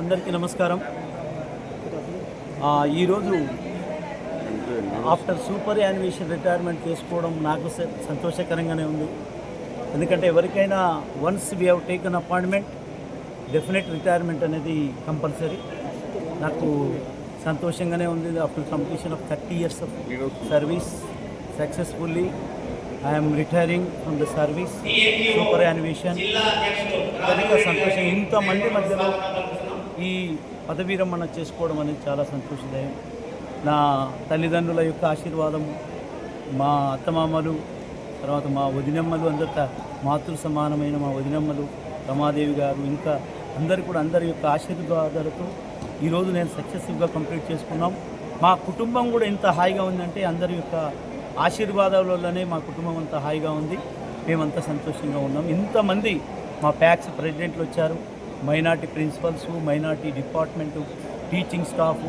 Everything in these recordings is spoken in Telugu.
అందరికీ నమస్కారం. ఈరోజు ఆఫ్టర్ సూపర్ యానిమేషన్ రిటైర్మెంట్ చేసుకోవడం నాకు సంతోషకరంగానే ఉంది. ఎందుకంటే ఎవరికైనా once we have taken appointment definite retirement అనేది కంపల్సరీ. నాకు సంతోషంగానే ఉంది. After completion of thirty years of service successfully I'm retiring from the service superannuation కనుక సంతోషం. ఇంతమంది మధ్యలో ఈ పదవీ రమణ చేసుకోవడం అనేది చాలా సంతోషదాయం. నా తల్లిదండ్రుల యొక్క ఆశీర్వాదం మా అత్తమామలు తర్వాత మా వదినమ్మలు అందరితో మాతృ సమానమైన మా వదినమ్మలు రమాదేవి గారు ఇంకా అందరు కూడా అందరి యొక్క ఆశీర్వాదాలతో ఈరోజు నేను సక్సెస్ఫుల్గా కంప్లీట్ చేసుకున్నాం. మా కుటుంబం కూడా ఎంత హాయిగా ఉందంటే అందరి యొక్క ఆశీర్వాదాలలోనే మా కుటుంబం అంతా హాయిగా ఉంది. మేమంతా సంతోషంగా ఉన్నాం. ఇంతమంది మా ప్యాక్స్ ప్రెసిడెంట్లు వచ్చారు. Minority principals minority department teaching staff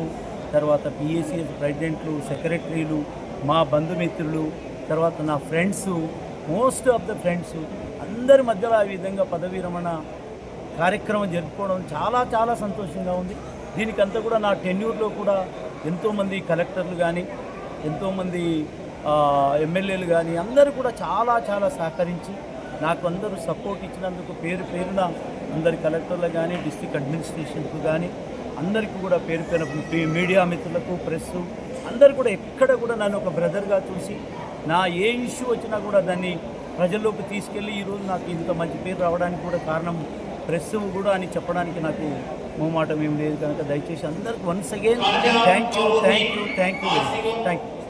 తర్వాత పిఏసిఎస్ ప్రెసిడెంట్లు సెక్రటరీలు మా బంధుమిత్రులు తర్వాత నా friends most of the friends అందరి మధ్యలో ఆ విధంగా పదవీ రమణ కార్యక్రమం జరుపుకోవడం చాలా చాలా సంతోషంగా ఉంది. దీనికంతా కూడా నా టెన్యూర్లో కూడా ఎంతోమంది కలెక్టర్లు కానీ ఎంతోమంది ఎమ్మెల్యేలు కానీ అందరూ కూడా చాలా చాలా సహకరించి నాకు అందరూ సపోర్ట్ ఇచ్చినందుకు పేరు పేరున అందరి కలెక్టర్లు కానీ డిస్టిక్ అడ్మినిస్ట్రేషన్కు కానీ అందరికీ కూడా పేరు పేరు మీడియా మిత్రులకు ప్రెస్ అందరు కూడా ఎక్కడ కూడా నన్ను ఒక బ్రదర్గా చూసి నా ఏ ఇష్యూ వచ్చినా కూడా దాన్ని ప్రజల్లోకి తీసుకెళ్ళి ఈరోజు నాకు ఇంత మంచి పేరు రావడానికి కూడా కారణం ప్రెస్ కూడా అని చెప్పడానికి నాకు మొహమాటం ఏం లేదు కనుక దయచేసి అందరికి once again thank you thank you thank you thank you